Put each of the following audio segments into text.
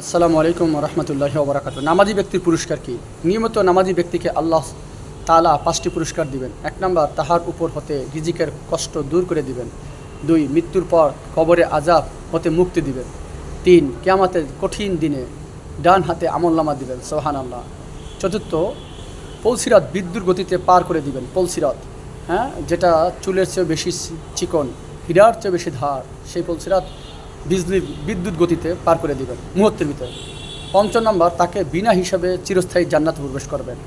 আসসালামু আলাইকুম রহমতুল্লাহ ওবরাকাত নামাজি ব্যক্তির পুরস্কার কি? নিয়মিত নামাজি ব্যক্তিকে আল্লাহ তালা পাঁচটি পুরস্কার দিবেন। এক নম্বর, তাহার উপর হতে রিজিকের কষ্ট দূর করে দিবেন। দুই, মৃত্যুর পর কবরে আজাব হতে মুক্তি দিবেন। তিন, কেয়ামাতের কঠিন দিনে ডান হাতে আমলনামা দিবেন। সোহান আল্লাহ চতুর্থ, পলসিরাত বিদ্যুৎ গতিতে পার করে দিবেন। পলসিরাত হ্যাঁ? যেটা চুলের চেয়ে বেশি চিকন, হীরার চেয়ে বেশি ধার। সেই পলসিরাত বিজলি বিদ্যুৎ গতিতে পার করে দিবেন, মুহূর্তের ভিতরে। পঞ্চম নম্বর, তাকে বিনা হিসাবে চিরস্থায়ী জান্নাত প্রবেশ করবেন।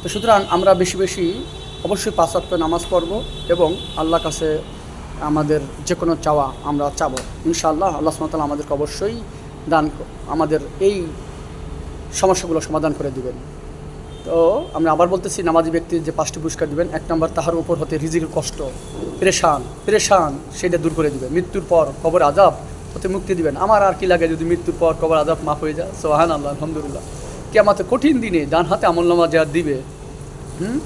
তো সুতরাং আমরা বেশি বেশি অবশ্যই পাঁচ ওয়াক্ত নামাজ পড়ব এবং আল্লাহর কাছে আমাদের যে কোনো চাওয়া আমরা চাবো। ইনশাআল্লাহ আল্লাহ সুমতাল আমাদেরকে অবশ্যই দান আমাদের এই সমস্যাগুলো সমাধান করে দিবেন। তো আমরা আবার বলতেছি, নামাজি ব্যক্তির যে পাঁচটি পুরস্কার দিবেন, এক নম্বর তাহার উপর হতে রিজিকের কষ্ট, প্রেশান প্রেশান সেটা দূর করে দিবেন মৃত্যুর পর কবর আজাব হতে মুক্তি দিবেন। আমার আর কি লাগে যদি মৃত্যুর পর কবর আজাব মাফ হয়ে যায়? সোহান আল্লাহ আলহামদুলিল্লাহ। কেয়ামাতের কঠিন দিনে ডান হাতে আমলনামা যা দিবে, হুম?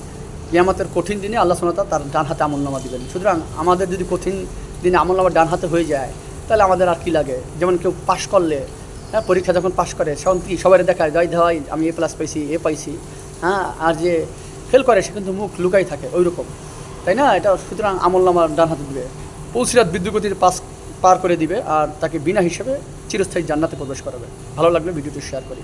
কেয়ামাতের কঠিন দিনে আল্লাহ সোনাতা তার ডান হাতে আমলনামা দিবেন। সুতরাং আমাদের যদি কঠিন দিনে আমলনামা ডান হাতে হয়ে যায়, তাহলে আমাদের আর কি লাগে? যেমন কেউ পাশ করলে হ্যাঁ পরীক্ষা যখন পাশ করে কি সবাই দেখায়, যাই ধাই আমি এ প্লাস পাইছি এ পাইছি। হ্যাঁ আর যে ফেল করে, সে কিন্তু মুখ লুকাই থাকে ওই রকম তাই না? এটা সুতরাং আমলনামা ডান হাতে দিবে। পৌঁছিরাত বিদ্যুৎ গতিতে পাস পার করে দিবে আর তাকে বিনা হিসেবে চিরস্থায়ী জান্নাতে প্রবেশ করাবে। ভালো লাগলে ভিডিওটি শেয়ার করি।